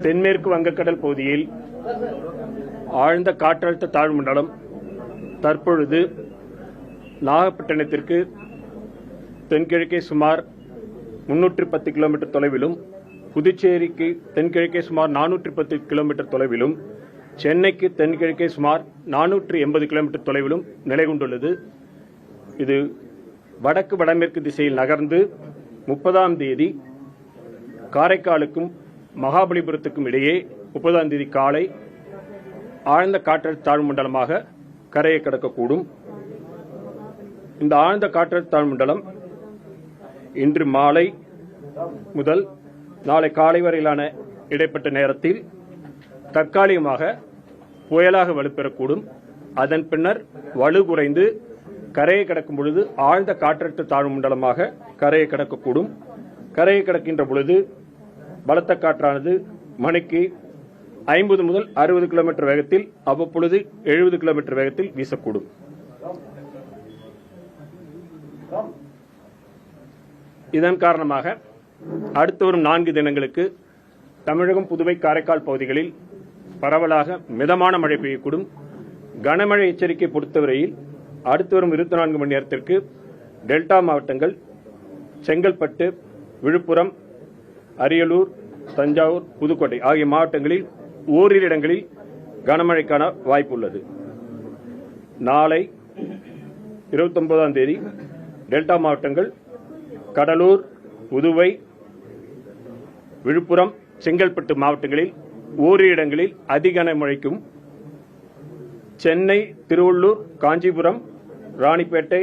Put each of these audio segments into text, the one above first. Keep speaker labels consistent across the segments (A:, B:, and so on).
A: தென்மேற்கு வங்கக்கடல் பகுதியில் ஆழ்ந்த காற்றழுத்த தாழ்வு மண்டலம் தற்பொழுது நாகப்பட்டினத்திற்கு தென்கிழக்கே சுமார் முன்னூற்றி பத்து கிலோமீட்டர் தொலைவிலும் புதுச்சேரிக்கு தென்கிழக்கே சுமார் நானூற்றி பத்து கிலோமீட்டர் தொலைவிலும் சென்னைக்கு தென்கிழக்கே சுமார் நானூற்றி எண்பது கிலோமீட்டர் தொலைவிலும் நிலை கொண்டுள்ளது. இது வடக்கு வடமேற்கு திசையில் நகர்ந்து முப்பதாம் தேதி காரைக்காலுக்கும் மகாபலிபுரத்துக்கும் இடையே முப்பதாம் தேதி காலை ஆழ்ந்த காற்றழுத்த தாழ்வு மண்டலமாக கரையை கடக்கக்கூடும். இந்த ஆழ்ந்த காற்றழுத்த தாழ்வு மண்டலம் இன்று மாலை முதல் நாளை காலை வரையிலான இடைப்பட்ட நேரத்தில் தற்காலிகமாக புயலாக வலுப்பெறக்கூடும். அதன் பின்னர் வலு குறைந்து கரையை கடக்கும் பொழுது ஆழ்ந்த காற்றழுத்த தாழ்வு மண்டலமாக கரையை கடக்கக்கூடும். கரையை கடக்கின்ற பொழுது பலத்த காற்றானது மணிக்கு ஐம்பது முதல் அறுபது கிலோமீட்டர் வேகத்தில் அவ்வப்பொழுது எழுபது கிலோமீட்டர் வேகத்தில் வீசக்கூடும். இதன் காரணமாக அடுத்து வரும் நான்கு தினங்களுக்கு தமிழகம் புதுவை காரைக்கால் பகுதிகளில் பரவலாக மிதமான மழை பெய்யக்கூடும். கனமழை எச்சரிக்கை பொறுத்தவரையில் அடுத்து வரும் இருபத்தி நான்கு மணி நேரத்திற்கு டெல்டா மாவட்டங்கள் செங்கல்பட்டு விழுப்புரம் அரியலூர் தஞ்சாவூர் புதுக்கோட்டை ஆகிய மாவட்டங்களில் ஓரிரு இடங்களில் கனமழைக்கான வாய்ப்பு உள்ளது நாளை இருபத்தொன்பதாம் தேதி டெல்டா மாவட்டங்கள் கடலூர் புதுவை விழுப்புரம் செங்கல்பட்டு மாவட்டங்களில் ஓரிரு இடங்களில் அதிக மழைக்கும் சென்னை திருவள்ளூர் காஞ்சிபுரம் ராணிப்பேட்டை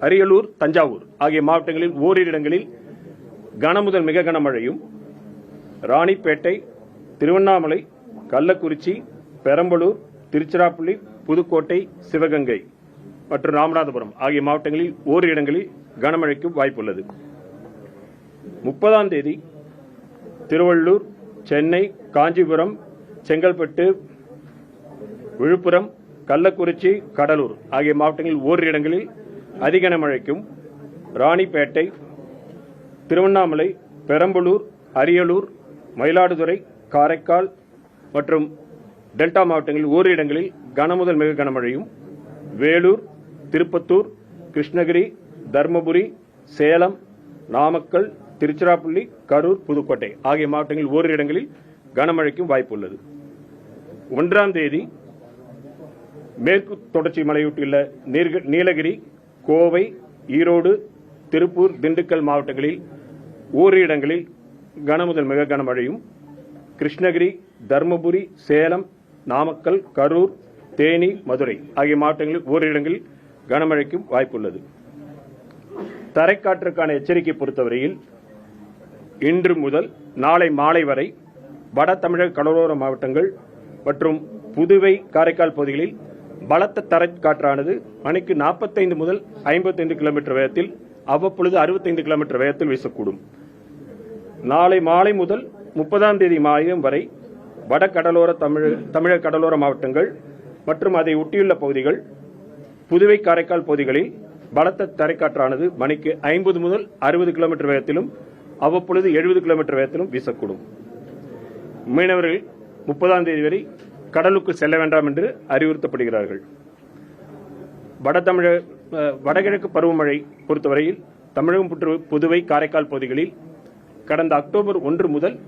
A: அரியலூர் தஞ்சாவூர் ஆகிய மாவட்டங்களில் ஓரிரு இடங்களில் கனமுதல் மிக கனமழையும் ராணிப்பேட்டை திருவண்ணாமலை கள்ளக்குறிச்சி பெரம்பலூர் திருச்சிராப்பள்ளி புதுக்கோட்டை சிவகங்கை மற்றும் ராமநாதபுரம் ஆகிய மாவட்டங்களில் ஓரிரு இடங்களில் கனமழைக்கு வாய்ப்புள்ளது. முப்பதாம் தேதி திருவள்ளூர் சென்னை காஞ்சிபுரம் செங்கல்பட்டு விழுப்புரம் கள்ளக்குறிச்சி கடலூர் ஆகிய மாவட்டங்களில் ஓரிரு இடங்களில் அதிக கனமழைக்கும் ராணிப்பேட்டை திருவண்ணாமலை பெரம்பலூர் அரியலூர் மயிலாடுதுறை காரைக்கால் மற்றும் டெல்டா மாவட்டங்களில் ஓரிரு இடங்களில் கனமுதல் மிக கனமழையும் வேலூர் திருப்பத்தூர் கிருஷ்ணகிரி தருமபுரி சேலம் நாமக்கல் திருச்சிராப்பள்ளி கரூர் புதுக்கோட்டை ஆகிய மாவட்டங்களில் ஓரிரு இடங்களில் கனமழைக்கும் வாய்ப்பு உள்ளது. ஒன்றாம் தேதி மேற்கு தொடர்ச்சி மலையொட்டியுள்ள நீலகிரி கோவை ஈரோடு திருப்பூர் திண்டுக்கல் மாவட்டங்களில் ஓரிரு இடங்களில் கனமுதல் மிக கனமழையும் கிருஷ்ணகிரி தருமபுரி சேலம் நாமக்கல் கரூர் தேனி மதுரை ஆகிய மாவட்டங்களில் ஓரிரு இடங்களில் கனமழைக்கும் வாய்ப்புள்ளது. தரைக்காற்றுக்கான எச்சரிக்கை பொறுத்தவரையில் இன்று முதல் நாளை மாலை வரை வட தமிழக கடலோர மாவட்டங்கள் மற்றும் புதுவை காரைக்கால் பகுதிகளில் பலத்த தரைக்காற்றானது மணிக்கு 45 முதல் 55 கிலோமீட்டர் வேகத்தில் அவ்வப்பொழுது 65 கிலோமீட்டர் வேகத்தில் வீசக்கூடும். நாளை மாலை முதல் முப்பதாம் தேதி மாயம் வரை வட கடலோர தமிழ் தமிழக கடலோர மாவட்டங்கள் மற்றும் அதை ஒட்டியுள்ள பகுதிகள் புதுவை காரைக்கால் பகுதிகளில் பலத்த தரைக்காற்றானது மணிக்கு ஐம்பது முதல் அறுபது கிலோமீட்டர் வேகத்திலும் அவ்வப்பொழுது எழுபது கிலோமீட்டர் வேகத்திலும் வீசக்கூடும். மீனவர்கள் முப்பதாம் தேதி வரை கடலுக்கு செல்ல வேண்டாம் என்று அறிவுறுத்தப்படுகிறார்கள். வட தமிழக வடகிழக்கு பருவமழை பொறுத்தவரையில் தமிழகம் புற்று- புதுவை காரைக்கால் பகுதிகளில் கடந்த அக்டோபர் ஒன்று முதல்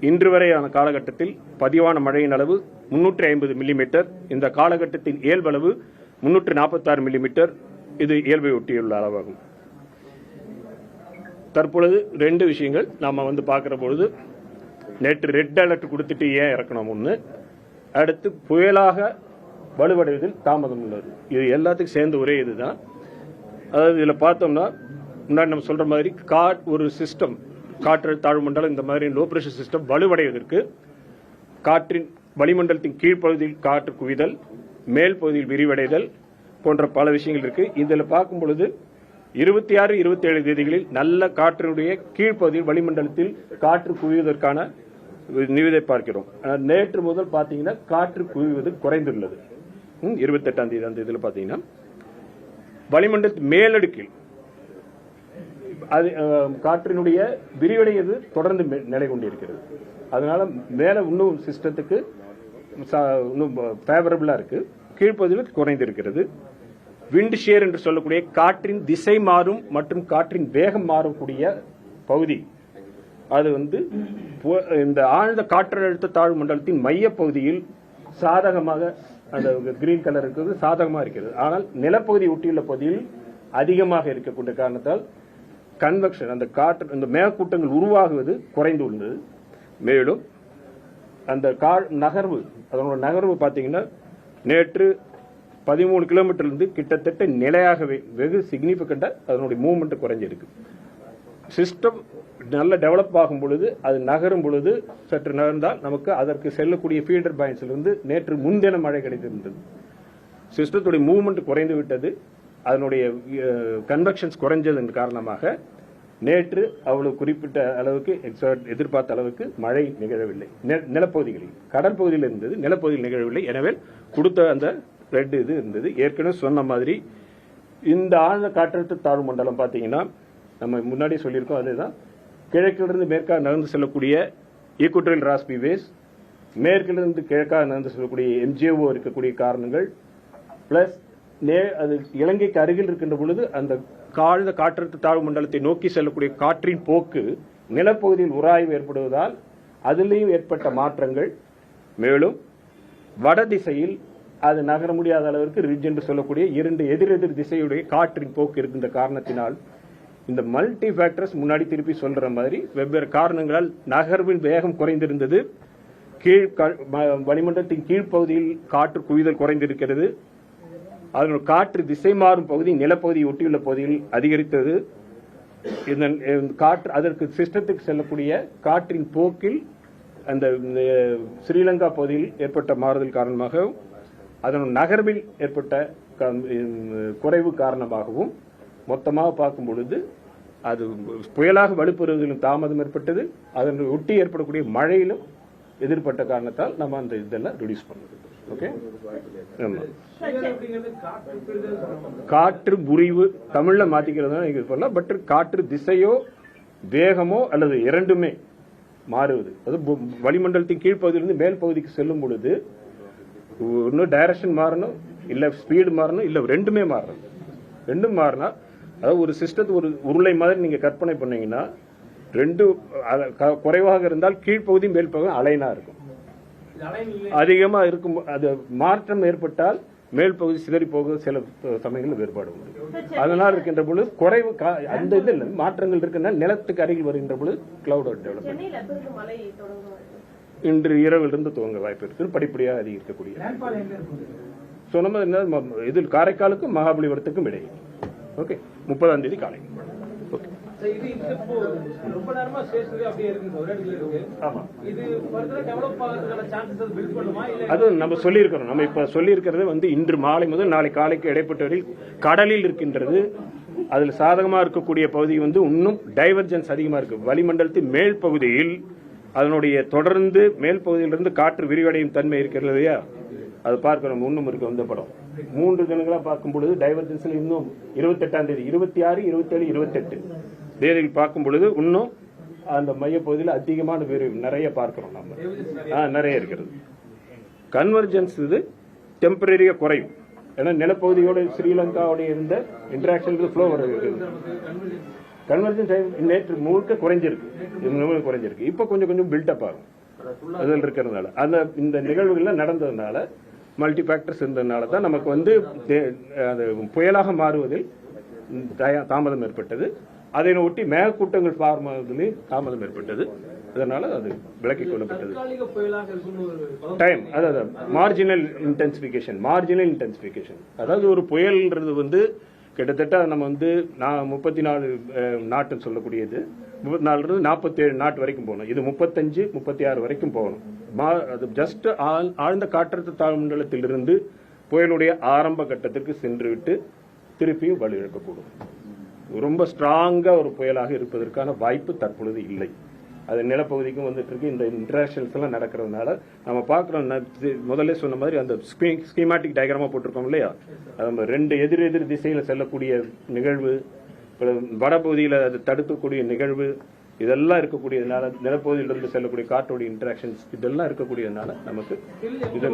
A: இன்று வரையான காலகட்டத்தில் பதிவான மழையின் அளவு முன்னூற்றி ஐம்பது மில்லிமீட்டர். இந்த காலகட்டத்தின் இயல்பளவு முன்னூற்று நாற்பத்தாறு மில்லிமீட்டர். இது இயல்பை ஒட்டியுள்ள அளவாகும். தற்பொழுது ரெண்டு விஷயங்கள் நாம் வந்து பார்க்குற பொழுது நேற்று ரெட் அலர்ட் கொடுத்துட்டு ஏன் இறக்கணும் ஒன்று அடுத்து புயலாக வலுவடைவதில் தாமதம் உள்ளது. இது எல்லாத்துக்கும் சேர்ந்த ஒரே இதுதான். அதாவது இதில் பார்த்தோம்னா முன்னாடி நம்ம சொல்கிற மாதிரி காட் ஒரு சிஸ்டம் காற்று தாழ்வு மண்டலம் இந்த மாதிரி லோ பிரஷர் சிஸ்டம் வலுவடைவதற்கு காற்றின் வளிமண்டலத்தின் கீழ்ப்பகுதியில் காற்று குவிதல் மேல் பகுதியில் விரிவடைதல் போன்ற பல விஷயங்கள் இருக்கு. இதில் பார்க்கும் பொழுது இருபத்தி ஆறு இருபத்தி ஏழு தேதிகளில் நல்ல காற்றினுடைய கீழ்ப்பகுதியில் வளிமண்டலத்தில் காற்று குவிவதற்கான நிவிதை பார்க்கிறோம். நேற்று முதல் பார்த்தீங்கன்னா காற்று குவிவது குறைந்துள்ளது. இருபத்தெட்டாம் தேதி அந்த இதில் பார்த்தீங்கன்னா வளிமண்டலத்தின் மேலடுக்கில் அது காற்றினுடைய விரிவடைவது தொடர்ந்து நிலை கொண்டிருக்கிறது. அதனால மேலே இன்னும் சிஸ்டத்துக்கு இன்னும் ஃபேவரபிளாக இருக்கு. கீழ்ப்பகுதியில் குறைந்திருக்கிறது. விண்ட் ஷேர் என்று சொல்லக்கூடிய காற்றின் திசை மாறும் மற்றும் காற்றின் வேகம் மாறக்கூடிய பகுதி. அது வந்து இந்த ஆழ்ந்த காற்றழுத்த தாழ்வு மண்டலத்தின் மைய பகுதியில் சாதகமாக அந்த கிரீன் கலர் இருக்கிறது சாதகமாக இருக்கிறது. ஆனால் நிலப்பகுதி ஒட்டியுள்ள பகுதியில் அதிகமாக இருக்கக்கூடிய காரணத்தால் கன்வெக்ஷன் அந்த காற்று அந்த மேகக்கூட்டங்கள் உருவாகுவது குறைந்து உள்ளது. மேலும் அந்த கா நகர்வு அதனோட நகர்வு பார்த்தீங்கன்னா நேற்று பதிமூணு கிலோமீட்டர்லேருந்து கிட்டத்தட்ட நிலையாகவே வெகு சிக்னிஃபிகண்டாக அதனுடைய மூவ்மெண்ட் குறைஞ்சிருக்கு. சிஸ்டம் நல்ல டெவலப் ஆகும் பொழுது அது நகரும் பொழுது சற்று நகர்ந்தால் நமக்கு அதற்கு செல்லக்கூடிய ஃபீல்டர் பாயிண்ட்ஸிலிருந்து நேற்று முன்தின மழை கிடைத்திருந்தது. சிஸ்டத்துடைய மூவ்மெண்ட் குறைந்து விட்டது. அதனுடைய கன்வெக்ஷன்ஸ் குறைஞ்சதன் காரணமாக நேற்று அவ்வளவு குறிப்பிட்ட அளவுக்கு எதிர்பார்த்த அளவுக்கு மழை நிகழவில்லை. நிலப்பகுதிகளில் கடல் பகுதியில் இருந்தது நிலப்பகுதியில் நிகழவில்லை. எனவே கொடுத்த அந்த ரெட் இது இருந்தது. ஏற்கனவே சொன்ன மாதிரி இந்த ஆழ்ந்த காற்றழுத்த தாழ்வு மண்டலம் பார்த்தீங்கன்னா நம்ம முன்னாடி சொல்லியிருக்கோம் அதுதான். கிழக்கிலிருந்து மேற்காக நகர்ந்து செல்லக்கூடிய ஈக்குவட்டரியல் ராஸ்பி வேஸ் மேற்கிலிருந்து கிழக்காக நடந்து செல்லக்கூடிய எம்ஜிஓ இருக்கக்கூடிய காரணங்கள் பிளஸ் நே அது இலங்கைக்கு அருகில் இருக்கின்ற பொழுது அந்த காழ்ந்த காற்றழுத்த தாழ்வு மண்டலத்தை நோக்கி செல்லக்கூடிய காற்றின் போக்கு நிலப்பகுதியில் உராய்வு ஏற்படுவதால் அதிலேயும் ஏற்பட்ட மாற்றங்கள். மேலும் வட திசையில் அது நகர முடியாத அளவிற்கு ரிட்ஜ் என்று சொல்லக்கூடிய இரண்டு எதிரெதிர் திசையுடைய காற்றின் போக்கு இருக்கின்ற காரணத்தினால் இந்த மல்டி ஃபேக்டர்ஸ் முன்னாடி திருப்பி சொல்ற மாதிரி வெவ்வேறு காரணங்களால் நகர்வின் வேகம் குறைந்திருந்தது. கீழ் வளிமண்டலத்தின் கீழ்ப்பகுதியில் காற்று குவிதல் குறைந்திருக்கிறது. அதனுடைய காற்று திசை மாறும் பகுதி நிலப்பகுதியை ஒட்டியுள்ள பகுதியில் அதிகரித்தது. இதன் இந்த காற்று அதற்கு சிஸ்டத்துக்கு செல்லக்கூடிய காற்றின் போக்கில் அந்த ஸ்ரீலங்கா பகுதியில் ஏற்பட்ட மாறுதல் காரணமாக அதன் நகர்வில் ஏற்பட்ட குறைவு காரணமாகவும் மொத்தமாக பார்க்கும் பொழுது அது புயலாக வலுப்பெறுவதிலும் தாமதம் ஏற்பட்டது. அதன் ஒட்டி ஏற்படக்கூடிய மழையிலும் எதிர்பட்ட காரணத்தால் நம்ம அந்த இதெல்லாம் ரிடியூஸ் பண்ணுது. ஓகே
B: காற்று
A: புரிவு முறிவு தமிழ்ல மாத்திக்கிறதா நீங்க பட் காற்று திசையோ வேகமோ அல்லது இரண்டுமே மாறுவது. அது வளிமண்டலத்தின் கீழ்ப்பகுதியிலிருந்து மேல் பகுதிக்கு செல்லும் பொழுது இன்னும் டைரக்ஷன் மாறணும் இல்ல ஸ்பீடு மாறணும் இல்ல ரெண்டுமே மாறணும். ரெண்டும் மாறினா அதாவது ஒரு சிஸ்டத்து ஒரு உருளை மாதிரி நீங்க கற்பனை பண்ணீங்கன்னா ரெண்டு குறைவாக இருந்தால் கீழ்ப்பகுதி மேல் பகுதி அலைனா இருக்கும்.
B: இது அலைநிலை.
A: அதிகமா இருக்கும் அது மாற்றம் ஏற்பட்டால் மேல் பகுதி சிதறி போக சில சமயங்களில் வேறுபாடு உண்டு. அதனால் இருக்கின்ற பொழுது குறைவு அந்த இதில் மாற்றங்கள் இருக்குன்னா நிலத்துக்கு அருகில் வருகின்ற பொழுது கிளவுட் டெவலப்மெண்ட் இன்று இரவிலிருந்து துவங்க வாய்ப்பு இருக்கு படிப்படியாக அதிகரிக்கக்கூடிய? ஸோ நம்ம என்ன இதில் காரைக்காலுக்கும் மகாபலிபுரத்துக்கும் இடையே. ஓகே முப்பதாம் தேதி காலை. ஓகே.
B: சரி, இது இந்த இப்போ ரொம்ப நேரமா ஸ்டேஷனரி அப்படியே இருக்கு ஒரு இடத்துல இருக்கு.
A: ஆமா.
B: இது ஃபர்தரா டெவலப் ஆகிறதுக்கான சான்சஸ் பில்ட் பண்ணுமா இல்ல
A: அது நம்ம சொல்லியிருக்கிறோம். நம்ம இப்ப சொல்லியிருக்கிறது வந்து இன்று மாலை முதல் நாளை காலைக்கு இடைப்பட்டவரில் கடலில் இருக்கின்றது. அதில் சாதகமா இருக்கக்கூடிய பகுதி வந்து இன்னும் டைவர்ஜென்ஸ் அதிகமா இருக்கு. வளிமண்டலத்தின் மேல் பகுதியில் அதனுடைய தொடர்ந்து மேல் பகுதியிலிருந்து காற்று விரிவடையும் தன்மை இருக்கிறது இல்லையா? அது பார்க்கிறோம் இன்னும் இருக்கு இந்த படம். மூன்று தினங்களா பார்க்கும் பொழுது டைவர்ஜென்ஸ்ல இன்னும் இருபத்தெட்டாம் தேதி இருபத்தி ஆறு இருபத்தேழு இருபத்தெட்டு. தேதியில் பார்க்கும் பொழுது இன்னும் அந்த மையப்பகுதியில் அதிகமான பேர் நிறைய பார்க்கிறோம் நம்ம. ஆ நிறைய இருக்கிறது. கன்வர்ஜென்ஸ் இது டெம்பரரியாக குறையும். ஏன்னா நிலப்பகுதியோட ஸ்ரீலங்காவோட இருந்த இன்டராக்ஷன் ஃப்ளோ வர கன்வர்ஜென்ஸ் நேற்று முழுக்க குறைஞ்சிருக்கு. முழுக்க குறைஞ்சிருக்கு. இப்போ கொஞ்சம் கொஞ்சம் பில்டப் ஆகும். அதில் இருக்கிறதுனால. அந்த இந்த நிகழ்வுகள்லாம் நடந்ததுனால மல்டி ஃபேக்டர்ஸ் இருந்ததுனால தான் நமக்கு வந்து அது புயலாக மாறுவதில் தாமதம் ஏற்பட்டது. அதை ஒட்டி மேகக்கூட்டங்கள் ஃபார்மாவதிலே தாமதம் ஏற்பட்டது. அதனால அது விலக்கிக் கொள்ளப்பட்டது. டைம் அதாவது மார்ஜினல் இன்டென்சிஃபிகேஷன் மார்ஜினல் இன்டென்சிஃபிகேஷன் அதாவது ஒரு புயல்ன்றது வந்து கிட்டத்தட்ட நம்ம வந்து நான் முப்பத்தி நாலு நாட்டுன்னு சொல்லக்கூடியது. முப்பத்தி நாலுலேருந்து நாற்பத்தேழு நாட்டு வரைக்கும் போகணும். இது முப்பத்தஞ்சு முப்பத்தி ஆறு வரைக்கும் போகணும். மா அது ஜஸ்ட் ஆழ்ந்த காற்றழுத்த தாழ்மண்டலத்திலிருந்து புயலுடைய ஆரம்ப கட்டத்திற்கு சென்றுவிட்டு திருப்பியும் வலுவிழக்கக்கூடும். ரொம்ப ஸ்ட்ராங்காக ஒரு புயலாக இருப்பதற்கான வாய்ப்பு தற்பொழுது இல்லை. அது நிலப்பகுதிக்கும் வந்துட்டு இருக்கு. இந்த இன்டராக்ஷன்ஸ் எல்லாம் நடக்கிறதுனால நம்ம பார்க்குறோம் முதல்ல சொன்ன மாதிரி அந்த ஸ்கீமாட்டிக் டயக்ராமா போட்டிருக்கோம் இல்லையா? அது நம்ம ரெண்டு எதிர் எதிர் திசையில் செல்லக்கூடிய நிகழ்வு வடபகுதியில் அது தடுக்கக்கூடிய நிகழ்வு இதெல்லாம் இருக்கக்கூடியதுனால நிலப்பகுதியிலிருந்து செல்லக்கூடிய காற்றோடைய இன்ட்ராக்ஷன்ஸ் இதெல்லாம் இருக்கக்கூடியதுனால நமக்கு இது